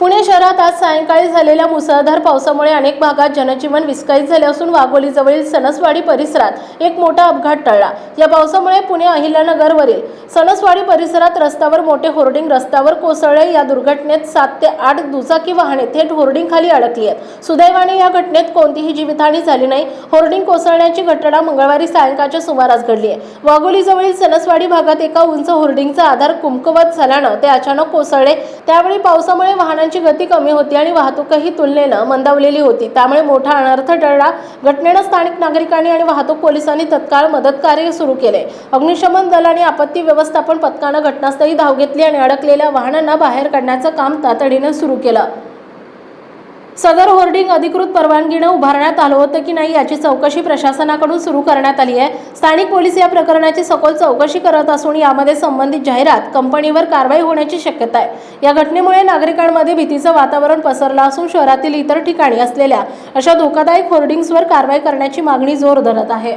पुणे शहरात आज सायंकाळी झालेल्या मुसळधार पावसामुळे अनेक भागात जनजीवन विस्कळीत झाले असून वाघोलीजवळील सणसवाडी परिसरात एक मोठा अपघात टळला. या पावसामुळे पुणे अहिल्यानगरवरील सणसवाडी परिसरात रस्त्यावर मोठे होर्डिंग रस्त्यावर कोसळले. या दुर्घटनेत सात ते आठ दुचाकी वाहने थेट होर्डिंग खाली अडकली आहेत. सुदैवाने या घटनेत कोणतीही जीवितहानी झाली नाही. होर्डिंग कोसळण्याची घटना मंगळवारी सायंकाळच्या सुमारास घडली आहे. वाघोलीजवळील सणसवाडी भागात एका उंच होर्डिंगचा आधार कुमकवत झाल्यानं ते अचानक कोसळले. त्यावेळी पावसामुळे वाहनांची गती कमी होती आणि वाहतूकही तुलनेनं मंदावलेली होती. त्यामुळे मोठा अनर्थ टळला. घटनेनं स्थानिक नागरिकांनी आणि वाहतूक पोलिसांनी तत्काळ मदत कार्य सुरू केले. अग्निशमन दल आणि आपत्ती व्यवस्थापन पथकानं घटनास्थळी धाव घेतली आणि अडकलेल्या वाहनांना बाहेर काढण्याचं काम तातडीनं सुरू केलं. सदर होर्डिंग अधिकृत परवानगीनं उभारण्यात आलं होतं की नाही याची चौकशी प्रशासनाकडून सुरू करण्यात आली आहे. स्थानिक पोलीस या प्रकरणाची सखोल चौकशी करत असून यामध्ये संबंधित जाहिरात कंपनीवर कारवाई होण्याची शक्यता आहे. या घटनेमुळे नागरिकांमध्ये भीतीचं वातावरण पसरलं असून शहरातील इतर ठिकाणी असलेल्या अशा धोकादायक होर्डिंग्सवर कारवाई करण्याची मागणी जोर धरत आहे.